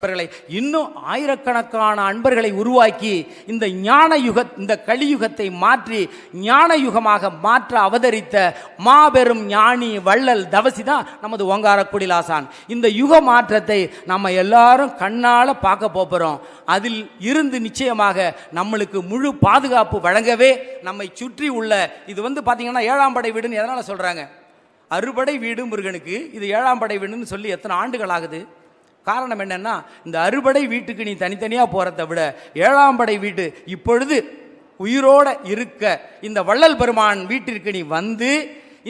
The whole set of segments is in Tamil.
அன்பர்களை இன்னும் ஆயிரக்கணக்கான அன்பர்களை உருவாக்கி இந்த ஞான யுக இந்த கலியுகத்தை மாற்றி ஞான யுகமாக மாற்ற அவதரித்த மாபெரும் ஞானி வள்ளல் தவசி தான் நமது ஓங்கார குடிலாசான். இந்த யுக மாற்றத்தை நம்ம எல்லாரும் கண்ணால பார்க்க போகிறோம். அதில் இருந்து நிச்சயமாக நம்மளுக்கு முழு பாதுகாப்பு வழங்கவே நம்மை சுற்றி உள்ள இது வந்து பார்த்தீங்கன்னா ஏழாம் படை வீடுன்னு எதனால் சொல்கிறாங்க அறுபடை வீடு முருகனுக்கு இது ஏழாம் படை வீடுன்னு சொல்லி எத்தனை ஆண்டுகள் ஆகுது? காரணம் என்னென்னா இந்த அறுபடை வீட்டுக்கு நீ தனித்தனியாக போகிறத விட ஏழாம் படை வீட்டு இப்பொழுது உயிரோட இருக்க இந்த வள்ளல் பெருமான் வீட்டிற்கு நீ வந்து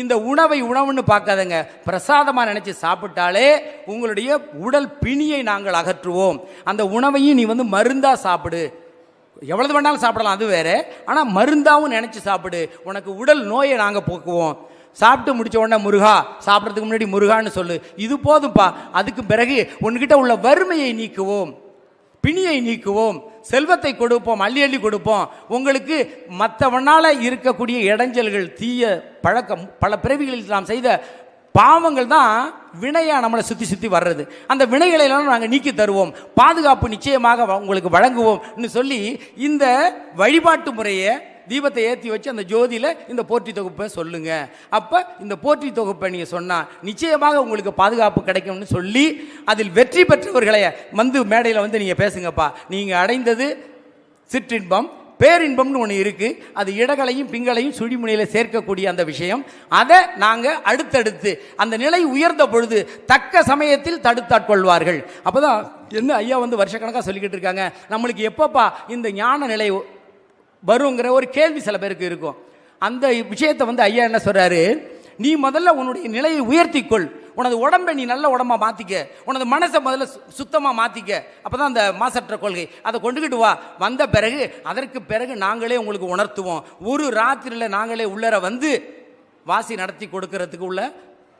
இந்த உணவை உணவுன்னு பார்க்காதங்க. பிரசாதமாக நினச்சி சாப்பிட்டாலே உங்களுடைய உடல் பிணியை நாங்கள் அகற்றுவோம். அந்த உணவையும் நீ வந்து மருந்தாக சாப்பிடு. எவ்வளவு வேணாலும் சாப்பிடலாம் அது வேற. ஆனால் மருந்தாகவும் நினச்சி சாப்பிடு. உனக்கு உடல் நோயை நாங்கள் போக்குவோம். சாப்பிட்டு முடிச்ச உடனே முருகா சாப்பிட்றதுக்கு முன்னாடி முருகான்னு சொல்லு. இது போதும்ப்பா அதுக்கு பிறகு உன்கிட்ட உள்ள வறுமையை நீக்குவோம். பிணியை நீக்குவோம். செல்வத்தை கொடுப்போம். அள்ளி அள்ளி கொடுப்போம். உங்களுக்கு மற்றவனால இருக்கக்கூடிய இடைஞ்சல்கள் தீய பழக்கம் பல பிறவிகளில் நாம் செய்த பாவங்கள் தான் வினையாக நம்மளை சுற்றி சுற்றி வர்றது. அந்த வினைகளெல்லாம் நாங்கள் நீக்கி தருவோம். பாதுகாப்பு நிச்சயமாக வ- உங்களுக்கு வழங்குவோம்னு சொல்லி இந்த வழிபாட்டு முறையை தீபத்தை ஏற்றி வச்சு அந்த ஜோதியில் இந்த போற்றி தொகுப்பை சொல்லுங்க. அப்போ இந்த போற்றி தொகுப்பை நீங்கள் சொன்னால் நிச்சயமாக உங்களுக்கு பாதுகாப்பு கிடைக்கும்னு சொல்லி அதில் வெற்றி பெற்றவர்களை வந்து மேடையில் வந்து நீங்கள் பேசுங்கப்பா. நீங்கள் அடைந்தது சிற்றின்பம் பேரின்பம்னு ஒன்று இருக்குது அது இடகளையும் பிங்களையும் சுழிமுனையில் சேர்க்கக்கூடிய அந்த விஷயம். அதை நாங்கள் அடுத்தடுத்து அந்த நிலை உயர்ந்த பொழுது தக்க சமயத்தில் தடுத்தாட்கொள்வார்கள் அப்போ தான் என்ன ஐயா வந்து வருஷக்கணக்காக சொல்லிக்கிட்டு இருக்காங்க. நம்மளுக்கு எப்பப்பா இந்த ஞான நிலை வருங்கிற ஒரு கேள்வி சில பேருக்கு இருக்கும். அந்த விஷயத்தை வந்து ஐயா என்ன சொல்கிறாரு நீ முதல்ல உன்னுடைய நிலையை உயர்த்திக்கொள். உனது உடம்பை நீ நல்ல உடம்பா மாற்றிக்க உனது மனசை முதல்ல சு- மாற்றிக்க அப்போ தான் அந்த மாசற்ற கொள்கை. அதை கொண்டுக்கிட்டு வா. வந்த பிறகு அதற்கு பிறகு நாங்களே உங்களுக்கு உணர்த்துவோம். ஒரு ராத்திரியில் நாங்களே உள்ளர வந்து வாசி நடத்தி கொடுக்கறதுக்கு உள்ள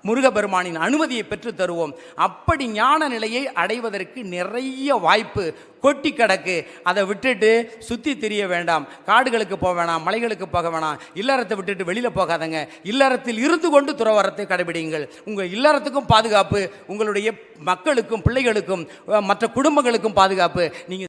முருகபெருமானின் அனுமதியை பெற்று தருவோம். அப்படி ஞான நிலையை அடைவதற்கு நிறைய வாய்ப்பு கொட்டி கிடக்கு. அதை விட்டுட்டு சுற்றி திரிய வேண்டாம். காடுகளுக்கு போக வேணாம் மலைகளுக்கு போக வேணாம். இல்லறத்தை விட்டுட்டு வெளியில் போகாதங்க. இல்லறத்தில் இருந்து கொண்டு துறவரத்தை கடைபிடிங்கள் உங்கள் இல்லறத்துக்கும் பாதுகாப்பு உங்களுடைய மக்களுக்கும் பிள்ளைகளுக்கும் மற்ற குடும்பங்களுக்கும் பாதுகாப்பு. நீங்கள்